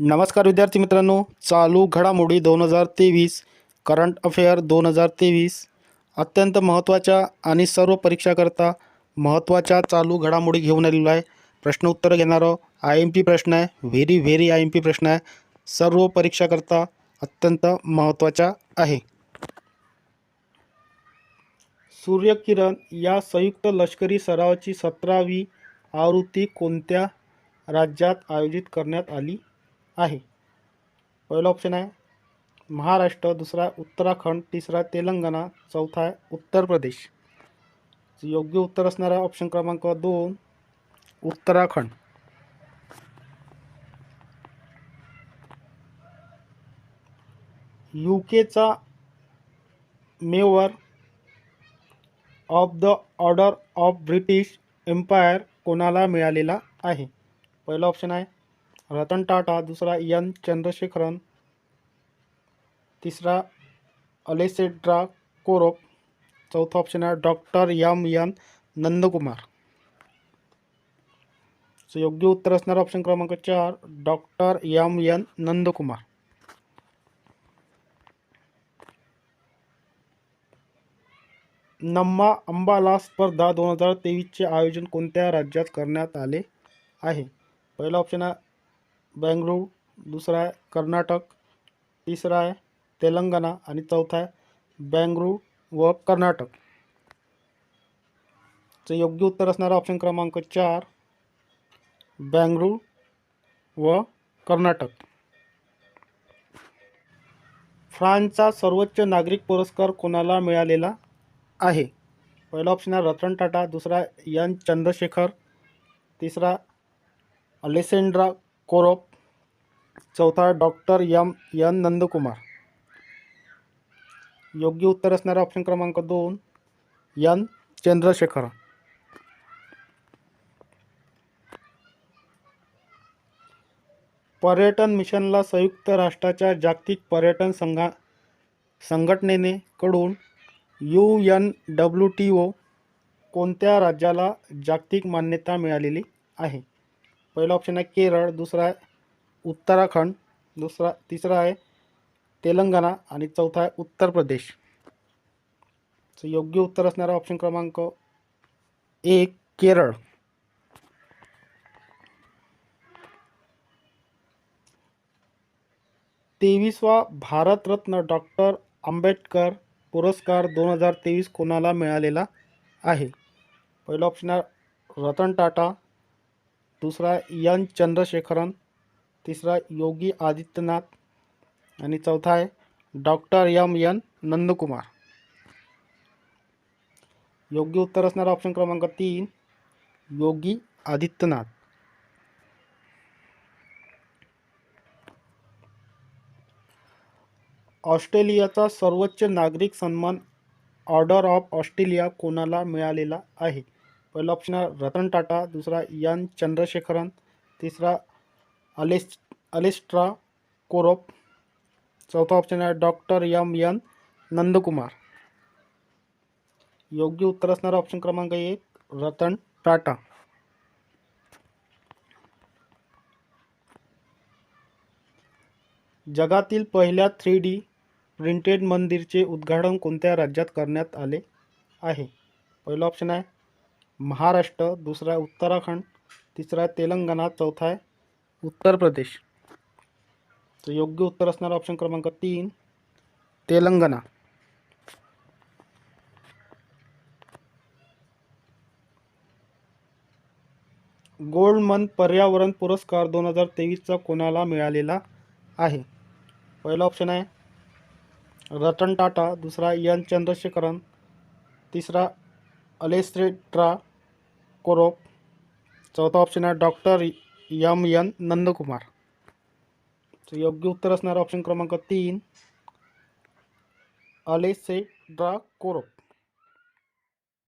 नमस्कार विद्यार्थी मित्रांनो चालू घडामोडी दोन हजार तेवीस करंट अफेअर दोन हजार तेवीस अत्यंत महत्त्वाच्या आणि सर्व परीक्षाकरता महत्त्वाच्या चालू घडामोडी घेऊन आलेलो आहे. प्रश्न उत्तर घेणारं आय एम पी प्रश्न आहे. Very very I M P प्रश्न आहे. सर्व परीक्षाकरता अत्यंत महत्त्वाचा आहे. सूर्यकिरण या संयुक्त लष्करी सरावाची सतरावी आवृत्ती कोणत्या राज्यात आयोजित करण्यात आली? आहे. पहिला ऑप्शन आहे महाराष्ट्र दुसरा उत्तराखंड तिसरा तेलंगणा चौथा आहे उत्तर प्रदेश. योग्य उत्तर असणारा ऑप्शन क्रमांक दोन Uttarakhand. U केचा Member of the Order of British Empire कोणाला मिळालेला आहे? पहिला ऑप्शन आहे रतन टाटा दुसरा एन चंद्रशेखरन तिसरा अलेसेड्रा कोरोप चौथा ऑप्शन आहे doctor M N Nandkumar. So योग्य उत्तर असणार ऑप्शन क्रमांक चार डॉक्टर यम एन नंदकुमार. नम्मा अंबाला स्पर्धा दोन हजार तेवीसचे आयोजन कोणत्या राज्यात करण्यात आले आहे? पहिला ऑप्शन आहे बेंगळुरू दुसरा आहे कर्नाटक तिसरा आहे तेलंगणा आणि चौथा आहे बेंगळुरू व कर्नाटक. चं योग्य उत्तर असणारा ऑप्शन क्रमांक चार बेंगळुरू व कर्नाटक. फ्रान्सचा सर्वोच्च नागरिक पुरस्कार कोणाला मिळालेला आहे? पहिला ऑप्शन आहे रतन टाटा दुसरा एन चंद्रशेखर तिसरा अलेसेंड्रा कोरोप. चौथा डॉक्टर यम यन नंदकुमार. योग्य उत्तर असणारा ऑप्शन क्रमांक दोन यन चंद्रशेखर पर्यटन मिशनला संयुक्त राष्ट्राच्या जागतिक पर्यटन संघा संघटनेने कडून U N W T O कोणत्या राज्याला जागतिक मान्यता मिळालेली आहे? पहिला ऑप्शन आहे केरळ दुसरा आहे उत्तराखंड दुसरा तिसरा आहे तेलंगणा आणि चौथा आहे उत्तर प्रदेश. सो योग्य उत्तर असणारा ऑप्शन क्रमांक एक केरळ. तेवीसवा भारतरत्न डॉक्टर आंबेडकर पुरस्कार दोन हजार तेवीस कोणाला मिळालेला आहे? पहिला ऑप्शन आहे रतन टाटा दुसरा यन चंद्रशेखरन तिसरा योगी आदित्यनाथ आणि चौथा आहे डॉक्टर यम यन नंदकुमार. योग्य उत्तर असणारा ऑप्शन क्रमांक तीन योगी आदित्यनाथ. ऑस्ट्रेलियाचा सर्वोच्च नागरिक सन्मान ऑर्डर ऑफ ऑस्ट्रेलिया कोणाला मिळालेला आहे? पहिला ऑप्शन है रतन टाटा, दुसरा एन चंद्रशेखरन, तीसरा अलेस, अलेस्ट्रा कोरोप, चौथा ऑप्शन आहे डॉक्टर यम एन नंदकुमार। योग्य उत्तर ऑप्शन क्रमांक एक, रतन टाटा. जगातील पहिल्या थ्री डी प्रिंटेड मंदिरचे उद्घाटन कोणत्या राज्यात करण्यात आले आहे? पहिला ऑप्शन आहे महाराष्ट्र दुसरा उत्तराखंड तिसरा तेलंगणा चौथा आहे उत्तर प्रदेश. तर योग्य उत्तर असणारा ऑप्शन क्रमांक तीन तेलंगणा. गोल्डमन पर्यावरण पुरस्कार दोन हजार तेवीसचा कोणाला मिळालेला आहे? पहिला ऑप्शन आहे रतन टाटा दुसरा एन चंद्रशेखरन तिसरा अलेस्ट्रेट्रा कोरोप. चौथा ऑप्शन आहे डॉक्टर यम यन नंदकुमार. तर योग्य उत्तर असणार ऑप्शन क्रमांक तीन. अलेसेड्रा कोरोप.